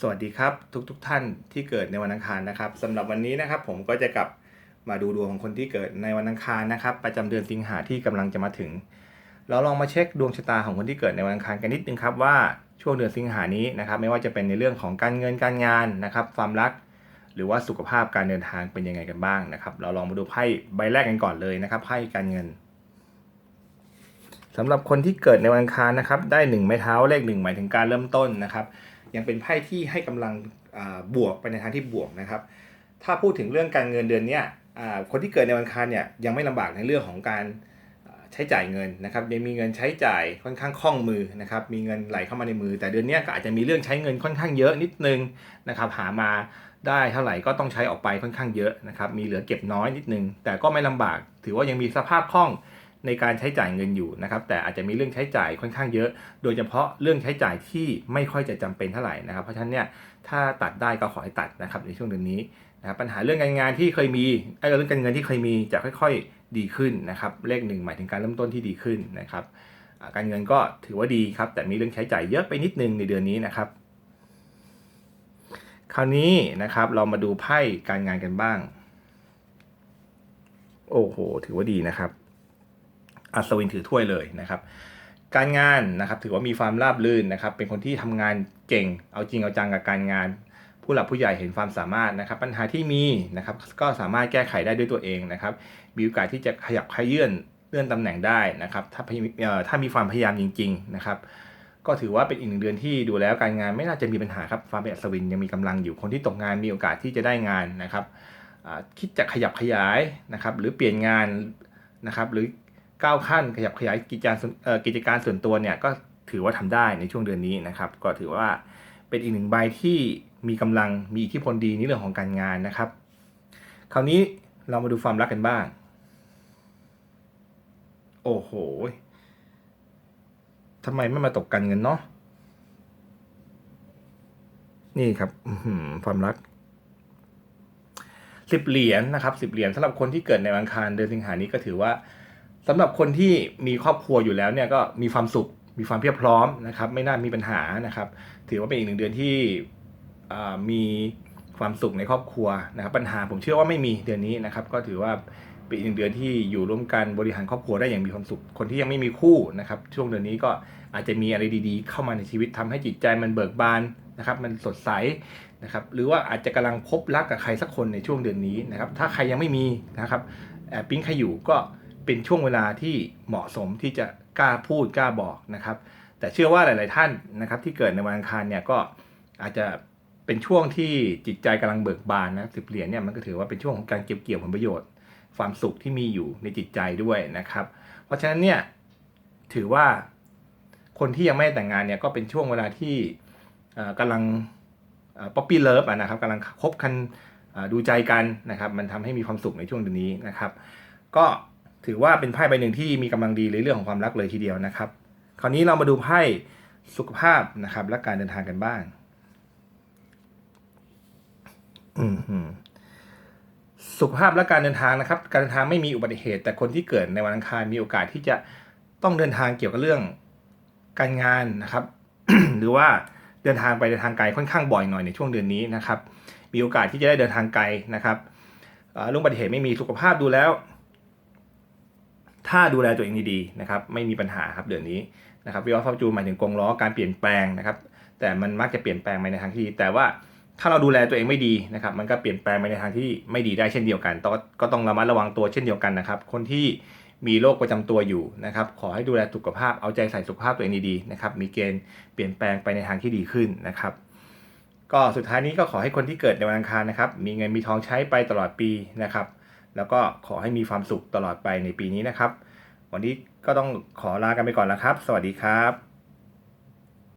สวัสดีครับทุกๆทท่านที่เกิดในวันอังคารนะครับสำหรับวันนี้นะครับผมก็จะกลับมาดูดวงของคนที่เกิดในวันอังคารนะครับ ประจำเดือนสิงหาที่กำลังจะมาถึง เราลองมาเช็คดวงชะตาของคนที่เกิดในวันอังคารกันนิดนึงครับว่าช่วงเดือนสิงหานี้นะครับ ไม่ว่าจะเป็นในเรื่องของการเงินการงานนะครับ ความรัก หรือว่าสุขภาพการเดินทางเป็นยังไงกันบ้างนะครับ เราลองมาดูไพ่ใบแรกกันก่อนเลยนะครับไพ่การเงินสำหรับคนที่เกิดในวันอังคารนะครับ ได้หนึ่งไม้เท้าเลขหนึ่งหมายถึงการเริ่มต้นนะครับ ยังเป็นไพ่ที่ให้กำลังบวกไปในทางที่บวกนะครับ ถ้าพูดถึงเรื่องการเงินเดือนเนี้ยคนที่เกิดในวันคารเนี่ยยังไม่ลำบากในเรื่องของการใช้จ่ายเงินนะครับยังมีเงินใช้จ่ายค่อนข้างคล่องมือนะครับมีเงินไหลเข้ามาในมือ แต่เดือนนี้ก็อาจจะมีเรื่องใช้เงินค่อนข้างเยอะนิดนึงนะครับหามาได้เท่าไหร่ก็ต้องใช้ออกไปค่อนข้างเยอะนะครับมีเหลือเก็บน้อยนิดนึง แต่ก็ไม่ลำบาก ถือว่ายังมีสภาพคล่อง ในการใช้จ่ายเงินอยู่นะครับแต่อาจจะมีเรื่องใช้จ่ายค่อนข้างเยอะ โดยเฉพาะเรื่องใช้จ่ายที่ไม่ค่อยจะจำเป็นเท่าไหร่นะครับ เพราะฉะนั้นเนี่ยถ้าตัดได้ก็ขอให้ตัดนะครับในช่วงเดือนนี้นะครับปัญหาเรื่องการงานที่เคยมีไอ้เรื่องการเงินที่เคยมีจะค่อยๆดีขึ้นนะครับเลขหนึ่งหมายถึงการเริ่มต้นที่ดีขึ้นนะครับการเงินก็ถือว่าดีครับ แต่มีเรื่องใช้จ่ายเยอะไปนิดนึงในเดือนนี้นะครับ คราวนี้นะครับเรามาดูไพ่การงานกันบ้าง โอ้โห ถือว่าดีนะครับ อัศวินถือถ้วยเลยนะครับ การงานนะครับถือว่ามีความราบรื่นนะครับ เป็นคนที่ทำงานเก่ง เอาจริงเอาจังกับการงาน ผู้หลักผู้ใหญ่เห็นความสามารถนะครับ ปัญหาที่มีนะครับก็สามารถแก้ไขได้ด้วยตัวเองนะครับมีโอกาสที่จะขยับขยื่นเลื่อนตำแหน่งได้นะครับ ถ้าถ้ามีความพยายามจริง ๆนะครับ ก็ถือว่าเป็นอีกหนึ่งเดือนที่ดูแล้วการงานไม่น่าจะมีปัญหาครับความเป็นอัศวินยังมีกำลังอยู่คนที่ตกงานมีโอกาสที่จะได้งานนะครับคิดจะขยับขยายนะครับ หรือเปลี่ยนงานนะครับ หรือ ก้าวขั้นขยับขยายกิจการส่วนเอ่อกิจการส่วนตัวเนี่ยก็ถือว่าทำได้ในช่วงเดือนนี้นะครับ ก็ถือว่าเป็นอีกหนึ่งใบที่มีกำลังมีอิทธิพลดีในเรื่องของการงานนะครับ คราวนี้เรามาดูความรักกันบ้าง โอ้โหทำไมไม่มาตกกันเงินเนาะนี่ครับความรักสิบเหรียญนะครับสิบเหรียญสำหรับคนที่เกิดในวันอังคารเดือนสิงหานี้ก็ถือว่า สำหรับคนที่มีครอบครัวอยู่แล้วเนี่ยก็มีความสุขมีความเพียบพร้อมนะครับ ไม่น่ามีปัญหานะครับ ถือว่าเป็นอีกหนึ่งเดือนที่มีความสุขในครอบครัวนะครับ ปัญหาผมเชื่อว่าไม่มีเดือนนี้นะครับ ก็ถือว่าเป็นอีกหนึ่งเดือนที่อยู่ร่วมกันบริหารครอบครัวได้อย่างมีความสุข คนที่ยังไม่มีคู่นะครับ ช่วงเดือนนี้ก็อาจจะมีอะไรดีๆ เข้ามาในชีวิตทำให้จิตใจมันเบิกบานนะครับ มันสดใสนะครับ หรือว่าอาจจะกำลังพบรักกับใครสักคนในช่วงเดือนนี้นะครับ ถ้าใครยังไม่มีนะครับแอบปิ๊งใครอยู่ก็ เป็นช่วงเวลาที่เหมาะสมที่จะกล้าพูดกล้าบอกนะครับ แต่เชื่อว่าหลาย ๆ ท่านนะครับ ที่เกิดในวันอังคารเนี่ยก็อาจจะเป็นช่วงที่จิตใจกำลังเบิกบานนะสิบเหรียญเนี่ยมันก็ถือว่าเป็นช่วงของการเก็บเกี่ยวผลประโยชน์ ความสุขที่มีอยู่ในจิตใจด้วยนะครับ เพราะฉะนั้นเนี่ยถือว่าคนที่ยังไม่แต่งงานเนี่ยก็เป็นช่วงเวลาที่เอ่อกำลังป๊อปปี้เลิฟนะครับกำลังคบกันดูใจกันนะครับ มันทำให้มีความสุขในช่วงเดือนนี้นะครับ ก็ ถือว่าเป็นไพ่ใบหนึ่งที่มีกำลังดีในเรื่องของความรักเลยทีเดียวนะครับ คราวนี้เรามาดูไพ่สุขภาพนะครับ และการเดินทางกันบ้างสุขภาพและการเดินทางนะครับ การเดินทางไม่มีอุบัติเหตุ แต่คนที่เกิดในวันอังคารมีโอกาสที่จะต้องเดินทางเกี่ยวกับเรื่องการงานนะครับ หรือว่าเดินทางไปเดินทางไกลค่อนข้างบ่อยหน่อยในช่วงเดือนนี้นะครับ มีโอกาสที่จะได้เดินทางไกลนะครับเอ่อเรื่องอุบัติเหตุไม่มีสุขภาพดูแล้ว ถ้าดูแลตัวเองดีๆนะครับไม่มีปัญหาครับเดือนนี้นะครับวิวัฒน์ฟอร์จูนหมายถึงกงล้อการเปลี่ยนแปลงนะครับแต่มันมักจะเปลี่ยนแปลงไปในทางที่ดีแต่ว่าถ้าเราดูแลตัวเองไม่ดีนะครับมันก็เปลี่ยนแปลงไปในทางที่ไม่ดีได้เช่นเดียวกันต้องก็ต้องระมัดระวังตัวเช่นเดียวกันนะครับ คนที่มีโรคประจำตัวอยู่นะครับ ขอให้ดูแลสุขภาพเอาใจใส่สุขภาพตัวเองดีๆนะครับมีเกณฑ์เปลี่ยนแปลงไปในทางที่ดีขึ้นนะครับก็สุดท้ายนี้ก็ขอให้คนที่เกิดในวันอังคารนะครับ มีเงินมีทองใช้ไปตลอดปีนะครับ แล้วก็ขอให้มีความสุขตลอดไปในปีนี้นะครับ วันนี้ก็ต้องขอลากันไปก่อนแล้วครับ สวัสดีครับ